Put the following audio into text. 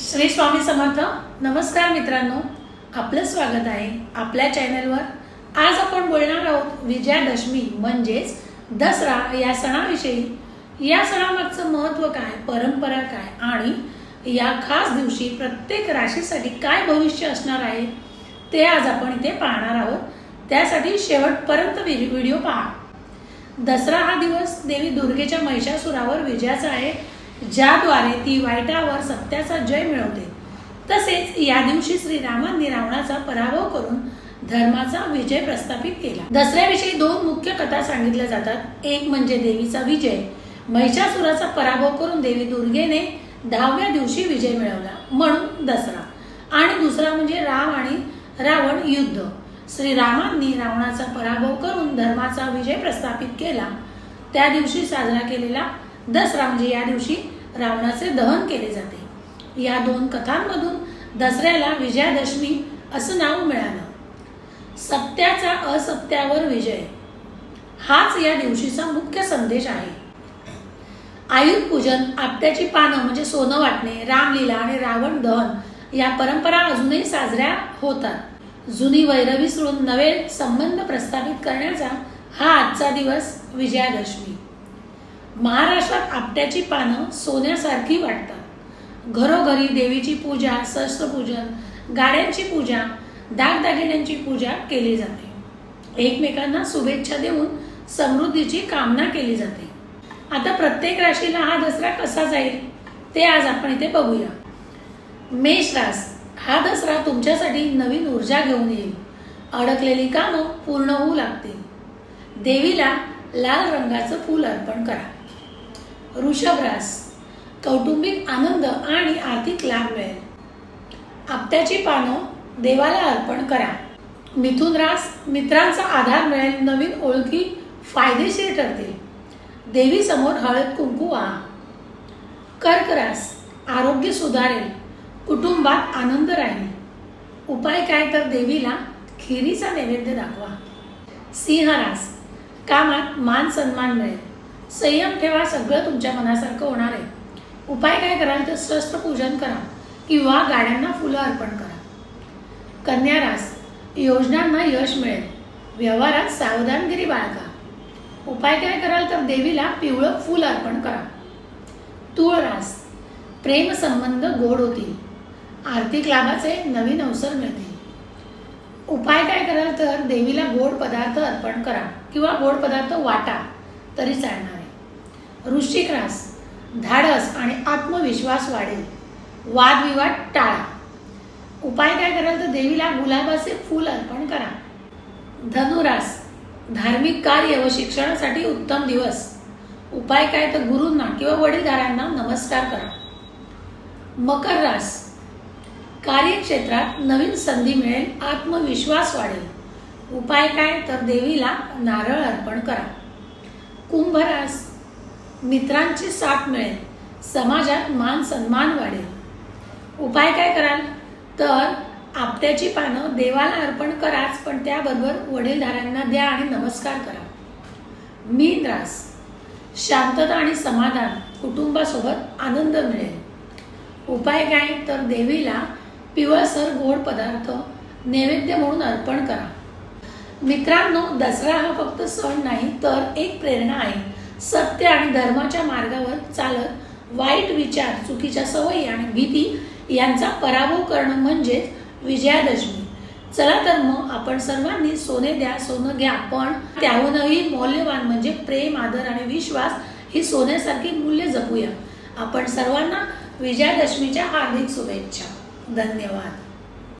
श्री स्वामी समर्थ नमस्कार मित्रांनो. आपलं स्वागत आहे आपल्या चॅनलवर. आज आपण बोलणार आहोत विजयादशमी म्हणजेच दसरा या सणाविषयी. या सणामागचं महत्त्व काय परंपरा काय आणि या खास दिवशी प्रत्येक राशीसाठी काय भविष्य असणार आहे ते आज आपण इथे पाहणार आहोत. त्यासाठी शेवटपर्यंत व्हिडिओ पहा. दसरा हा दिवस देवी दुर्गेच्या महिषासुरावर विजयाचा आहे. ज्याद्वारे ती वाईटावर सत्याचा जय मिळवते. तसेच या दिवशी श्रीरामांनी रावणाचा पराभव करून धर्माचा विजय प्रस्थापित केला. दसऱ्याविषयी दोन मुख्य कथा सांगितल्या जातात. एक म्हणजे देवीचा विजय. महिषासुराचा पराभव करून देवी दुर्गेने दहाव्या दिवशी विजय मिळवला म्हणून दसरा. आणि दुसरा म्हणजे राम आणि रावण युद्ध. श्रीरामांनी रावणाचा पराभव करून धर्माचा विजय प्रस्थापित केला. त्या दिवशी साजरा केलेला दसरा म्हणजे या दिवशी रावणाचे दहन केले जाते. या दोन कथांमधून दसऱ्याला विजयादशमी असं नाव मिळालं. सत्याचा असत्यावर विजय. हाच या दिवशीचा मुख्य संदेश आहे. आयुध पूजन आपट्याची पानं म्हणजे सोनं वाटणे रामलीला आणि रावण दहन या परंपरा अजूनही साजऱ्या होतात. जुनी वैरवी विसरून नवे संबंध प्रस्थापित करण्याचा हा आजचा दिवस विजयादशमी. महाराष्ट्रात आपट्याची पानं सोन्यासारखी वाटतात. घरोघरी देवीची पूजा सहस्त्रपूजन गाड्यांची पूजा दागदागिन्यांची पूजा केली जाते. एकमेकांना शुभेच्छा देऊन समृद्धीची कामना केली जाते. आता प्रत्येक राशीला हा दसरा कसा जाईल ते आज आपण इथे बघूया. मेष रास हा दसरा तुमच्यासाठी नवीन ऊर्जा घेऊन येईल. अडकलेली कामं पूर्ण होऊ लागतील. देवीला लाल रंगाचं फूल अर्पण करा. वृषभरास कौटुंबिक आनंद आणि आर्थिक लाभ मिळेल. आपत्याची पानं देवाला अर्पण करा. मिथुन रास मित्रांचा आधार मिळेल नवीन ओळखी फायदेशीर ठरतील. देवीसमोर हळद कुंकू वाहा कर्क रास आरोग्य सुधारेल कुटुंबात आनंद राहील. उपाय काय तर देवीला खिरीचा नैवेद्य दाखवा. सिंह रास कामात मान सन्मान मिळेल. संयम ठेवा सगळं तुमच्या मनासारखं होणार आहे. उपाय काय कराल तर शस्त्रपूजन करा किंवा गाड्यांना फुलं अर्पण करा. कन्या रास योजनांना यश मिळेल. व्यवहारात सावधानगिरी बाळगा. उपाय काय कराल तर देवीला पिवळं फूल अर्पण करा. तूळ रास प्रेम संबंध गोड होतील. आर्थिक लाभाचे नवीन अवसर मिळतील. उपाय काय कराल तर देवीला गोड पदार्थ अर्पण करा किंवा गोड पदार्थ वाटा तरी चालणार आहे. वृश्चिक रास धाडस आणि आत्मविश्वास वाढेल. वादविवाद टाळा. उपाय काय कराल तर देवीला गुलाबाचे फूल अर्पण करा. धनुरास धार्मिक कार्य व शिक्षणासाठी उत्तम दिवस. उपाय काय तर गुरूंना किंवा वडीलधाऱ्यांना नमस्कार करा. मकर रास. कार्यक्षेत्रात नवीन संधी मिळेल आत्मविश्वास वाढेल. उपाय काय तर देवीला नारळ अर्पण करा. कुंभ रास. मित्रांची साथ मिळेल समाजात मान सन्मान वाढेल. उपाय काय कराल? तर आपट्याची पानं देवाला अर्पण कराच पण त्याबरोबर वडीलधाऱ्यांना द्या आणि नमस्कार करा. मीन रास. शांतता आणि समाधान कुटुंबासोबत आनंद मिळेल. उपाय काय? तर देवीला पिवळसर गोड पदार्थ नैवेद्य म्हणून अर्पण करा. मित्रांनो दसरा हा फक्त सण नाही तर एक प्रेरणा आहे. सत्य आणि धर्माच्या मार्गावर चालत वाईट विचार चुकीच्या सवयी आणि भीती यांचा पराभव करणं म्हणजेच विजयादशमी. चला तर मग आपण सर्वांनी सोने द्या सोनं घ्या पण त्याहूनही मौल्यवान म्हणजे प्रेम आदर आणि विश्वास ही सोन्यासारखी मूल्य जपूया. आपण सर्वांना विजयादशमीच्या हार्दिक शुभेच्छा. धन्यवाद.